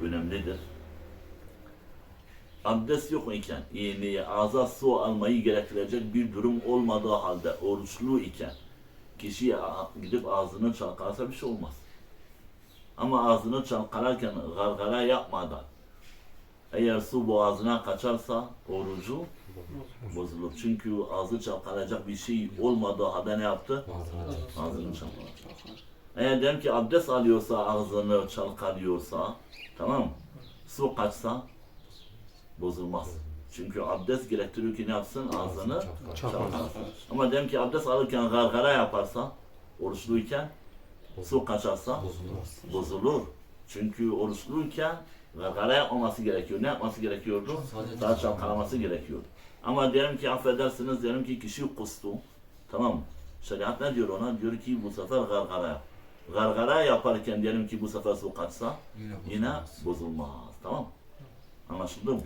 bu önemlidir. Abdest yok iken, yani ağza su almayı gerektirecek bir durum olmadığı halde oruçlu iken kişi gidip ağzını çalkalarsa bir şey olmaz. Ama ağzını çalkalarken gargara yapmadan eğer su boğazına kaçarsa orucu bozulur. Çünkü ağzı çalkalayacak bir şey olmadığı halde ne yaptı? Ağzını çalkaladı. Eğer diyelim ki abdest alıyorsa ağzını çalkalıyorsa tamam mı? Su kaçsa bozulmaz. Çünkü abdest gerektiriyor ki ne yapsın? Ağzını çalkalasın. Ama diyelim ki abdest alırken gargara yaparsa oruçluyken su kaçarsa bozulur. Çünkü oruçluyken gargara yapmaması gerekiyor. Ne yapması gerekiyordu? Sadece çalkalaması gerekiyordu. Ama diyelim ki affedersiniz diyelim ki kişi kustu. Tamam mı? Şeriat ne diyor ona? Diyor ki bu sefer gargara yap. Gargara yaparken diyelim ki bu sefer su kaçsa yine bozulmaz. Tamam? Anlaşıldı mı?